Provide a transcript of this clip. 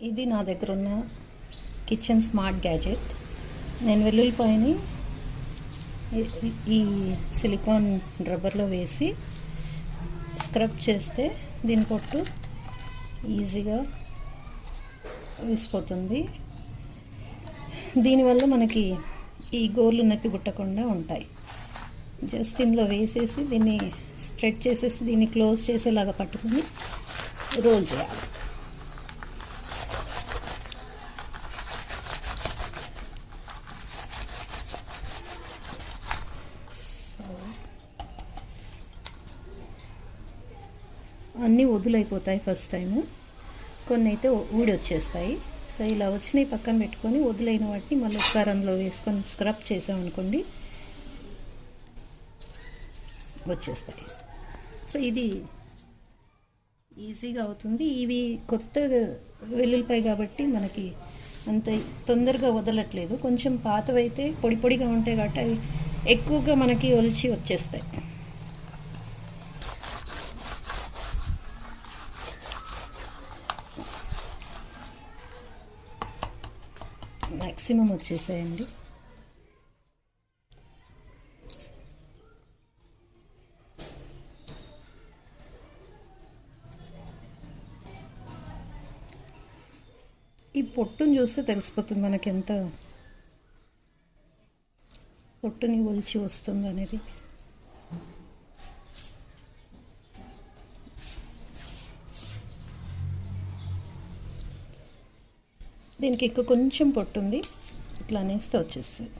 ఇది నా దగ్గర ఉన్న కిచెన్ స్మార్ట్ గ్యాజెట్ నేను వెల్లుల్లిపాయని ఈ- సిలికాన్ రబ్బర్లో వేసి స్క్రబ్ చేస్తే దీని పొట్టు ఈజీగా వేసిపోతుంది. దీనివల్ల మనకి ఈ గోర్లు నొప్పి పుట్టకుండా ఉంటాయి. జస్ట్ ఇందులో వేసేసి దీన్ని స్ప్రెడ్ చేసేసి దీన్ని క్లోజ్ చేసేలాగా పట్టుకుని రోల్ చేయాలి సో అన్నీ వదులైపోతాయి ఫస్ట్ టైము కొన్ని అయితే ఊడి వచ్చేస్తాయి. సో ఇలా వచ్చినాయి పక్కన పెట్టుకొని వదిలైన వాటిని మళ్ళీ ఒకసారి అందులో వేసుకొని స్క్రబ్ చేసామనుకోండి వచ్చేస్తాయి. సో ఇది ఈజీగా అవుతుంది. ఇవి కొత్త వెల్లుల్లిపాయ కాబట్టి మనకి అంత తొందరగా వదలట్లేదు. కొంచెం పాతవైతే పొడి పొడిగా ఉంటాయి కాబట్టి అవి ఎక్కువగా మనకి ఒలిచి వచ్చేస్తాయి. మ్యాక్సిమం వచ్చేసాయండి. ఈ పొట్టును చూస్తే తెలిసిపోతుంది మనకి ఎంత పొట్టుని ఒలిచి వస్తుంది అనేది. దీనికి ఎక్కువ కొంచెం పొట్టుంది. ఇట్లా అనేస్తే వచ్చేస్తుంది.